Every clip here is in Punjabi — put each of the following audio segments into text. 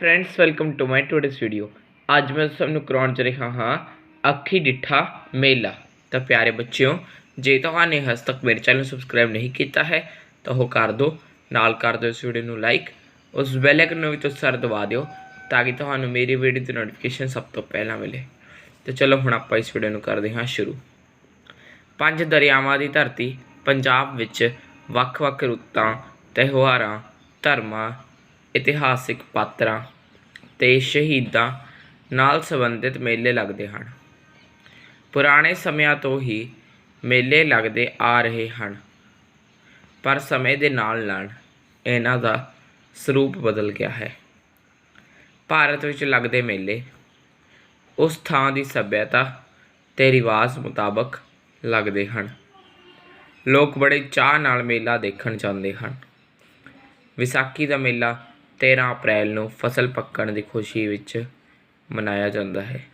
Friends welcome to my today's video ਅੱਜ ਮੈਂ ਤੁਹਾਨੂੰ ਕਰਾਉਣ ਚ ਰਿਹਾ ਹਾਂ ਅੱਖੀ ਡਿੱਠਾ ਮੇਲਾ ਤਾਂ ਪਿਆਰੇ ਬੱਚਿਓ ਜੇ ਤੁਹਾਨੇ ਹਜੇ ਤੱਕ ਮੇਰੇ ਚੈਨਲ ਸਬਸਕ੍ਰਾਈਬ ਨਹੀਂ ਕੀਤਾ ਹੈ ਤਾਂ ਉਹ ਕਰ ਦਿਓ ਨਾਲ ਕਰ ਦਿਓ ਇਸ ਵੀਡੀਓ ਨੂੰ ਲਾਈਕ ਉਸ ਬੈਲ ਆਈਕਨ ਨੂੰ ਵੀ ਤੁਸੀਂ ਸਰ ਦਬਾ ਦਿਓ ਤਾਂ ਕਿ ਤੁਹਾਨੂੰ ਮੇਰੀ ਵੀਡੀਓ ਦੀ ਨੋਟੀਫਿਕੇਸ਼ਨ ਸਭ ਤੋਂ ਪਹਿਲਾਂ ਮਿਲੇ ਤੇ ਚਲੋ ਹੁਣ ਆਪਾਂ ਇਸ ਵੀਡੀਓ ਨੂੰ ਕਰਦੇ ਹਾਂ ਸ਼ੁਰੂ ਪੰਜ ਦਰਿਆਵਾਂ ਦੀ ਧਰਤੀ ਪੰਜਾਬ ਵਿੱਚ ਵੱਖ-ਵੱਖ ਰੁੱਤਾਂ ਤਿਉਹਾਰਾਂ ਧਰਮਾਂ ਇਤਿਹਾਸਿਕ ਪਾਤਰਾਂ ਅਤੇ ਸ਼ਹੀਦਾਂ ਨਾਲ ਸੰਬੰਧਿਤ ਮੇਲੇ ਲੱਗਦੇ ਹਨ। ਪੁਰਾਣੇ ਸਮਿਆਂ ਤੋਂ ਹੀ ਮੇਲੇ ਲੱਗਦੇ ਆ ਰਹੇ ਹਨ, ਪਰ ਸਮੇਂ ਦੇ ਨਾਲ ਨਾਲ ਇਹਨਾਂ ਦਾ ਸਰੂਪ ਬਦਲ ਗਿਆ ਹੈ। ਭਾਰਤ ਵਿੱਚ ਲੱਗਦੇ ਮੇਲੇ, ਉਸ ਥਾਂ ਦੀ ਸੱਭਿਅਤਾ ਤੇ ਰਿਵਾਜ ਮੁਤਾਬਕ ਲੱਗਦੇ ਹਨ। ਲੋਕ ਬੜੇ ਚਾਹ ਨਾਲ ਮੇਲਾ ਦੇਖਣ ਜਾਂਦੇ ਹਨ। ਵਿਸਾਖੀ ਦਾ ਮੇਲਾ 13 ਅਪ੍ਰੈਲ ਨੂੰ ਫਸਲ ਪੱਕਣ ਦੀ ਖੁਸ਼ੀ ਵਿੱਚ ਮਨਾਇਆ ਜਾਂਦਾ ਹੈ।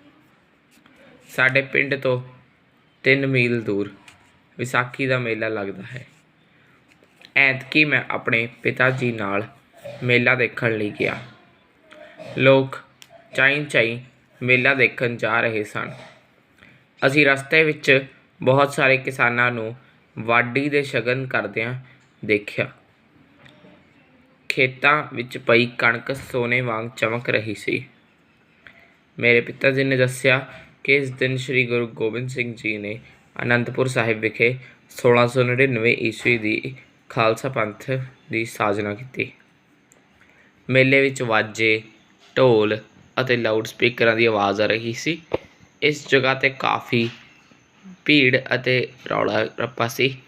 ਸਾਡੇ ਪਿੰਡ ਤੋਂ 3 ਮੀਲ ਦੂਰ ਵਿਸਾਖੀ ਦਾ ਮੇਲਾ ਲੱਗਦਾ ਹੈ। ਐਤਕੀ ਮੈਂ ਆਪਣੇ ਪਿਤਾ ਜੀ ਨਾਲ ਮੇਲਾ ਦੇਖਣ ਲਈ ਗਿਆ। ਲੋਕ ਚਾਈਂ ਚਾਈ ਮੇਲਾ ਦੇਖਣ ਜਾ ਰਹੇ ਸਨ। ਅਸੀਂ ਰਸਤੇ ਵਿੱਚ ਬਹੁਤ ਸਾਰੇ ਕਿਸਾਨਾਂ ਨੂੰ ਵਾਢੀ ਦੇ ਸ਼ਗਨ ਕਰਦਿਆਂ ਦੇਖਿਆ। ਖੇਤਾਂ ਵਿੱਚ ਪਈ ਕਣਕ ਸੋਨੇ ਵਾਂਗ ਚਮਕ ਰਹੀ ਸੀ। ਮੇਰੇ ਪਿਤਾ ਜੀ ਨੇ ਦੱਸਿਆ ਕਿ ਇਸ ਦਿਨ ਸ੍ਰੀ ਗੁਰੂ ਗੋਬਿੰਦ ਸਿੰਘ ਜੀ ਨੇ ਅਨੰਦਪੁਰ ਸਾਹਿਬ ਵਿਖੇ 1699 ਈਸਵੀ ਦੀ ਖਾਲਸਾ ਪੰਥ ਦੀ ਸਾਜਨਾ ਕੀਤੀ। ਮੇਲੇ ਵਿੱਚ ਵਾਜੇ, ਢੋਲ ਅਤੇ ਲਾਊਡ ਸਪੀਕਰਾਂ ਦੀ ਆਵਾਜ਼ ਆ ਰਹੀ ਸੀ। ਇਸ ਜਗ੍ਹਾ ਤੇ ਕਾਫੀ ਭੀੜ ਅਤੇ ਰੌਲਾ ਰੱਪਾ ਸੀ।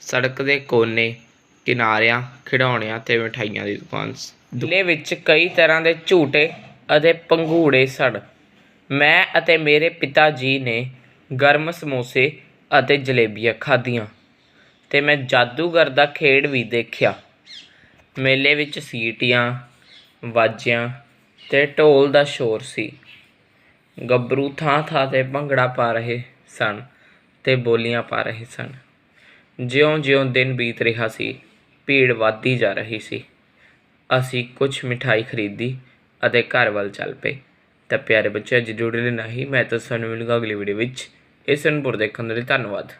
ਸੜਕ ਦੇ ਕੋਨੇ ਕਿਨਾਰਿਆਂ, ਖਿਡੌਣਿਆਂ ਤੇ ਮਠਾਈਆਂ ਦੀ ਦੁਕਾਨ ਸੀ ਵਿੱਚ ਕਈ ਤਰ੍ਹਾਂ ਦੇ ਝੂਟੇ ਅਤੇ ਪੰਘੂੜੇ ਸਨ। ਮੈਂ ਅਤੇ ਮੇਰੇ ਪਿਤਾ ਜੀ ਨੇ ਗਰਮ ਸਮੋਸੇ ਅਤੇ ਜਲੇਬੀਆਂ ਖਾਧੀਆਂ ਅਤੇ ਮੈਂ ਜਾਦੂਗਰ ਦਾ ਖੇਡ ਵੀ ਦੇਖਿਆ। ਮੇਲੇ ਵਿੱਚ ਸੀਟੀਆਂ ਵਾਜਿਆਂ ਅਤੇ ਢੋਲ ਦਾ ਸ਼ੋਰ ਸੀ। ਗੱਭਰੂ ਥਾਂ ਥਾਂ ਤੇ ਭੰਗੜਾ ਪਾ ਰਹੇ ਸਨ ਤੇ ਬੋਲੀਆਂ ਪਾ ਰਹੇ ਸਨ। ਜਿਉਂ-ਜਿਉਂ ਦਿਨ ਬੀਤ ਰਿਹਾ ਸੀ ਭੀੜ ਵੱਧਦੀ ਜਾ ਰਹੀ ਸੀ। ਅਸੀਂ ਕੁਝ ਮਿਠਾਈ ਖਰੀਦੀ ਅਤੇ ਘਰ ਵੱਲ ਚੱਲ ਪਏ। ਤਾਂ ਪਿਆਰੇ ਬੱਚੇ ਅੱਜ ਜੁੜੇ ਲਈ ਨਹੀਂ, ਮੈਂ ਤਾਂ ਤੁਹਾਨੂੰ ਮਿਲੂੰਗਾ ਅਗਲੀ ਵੀਡੀਓ ਵਿੱਚ। ਇਸ ਅਨਪੁਰ ਦੇਖਣ ਦੇ ਲਈ ਧੰਨਵਾਦ।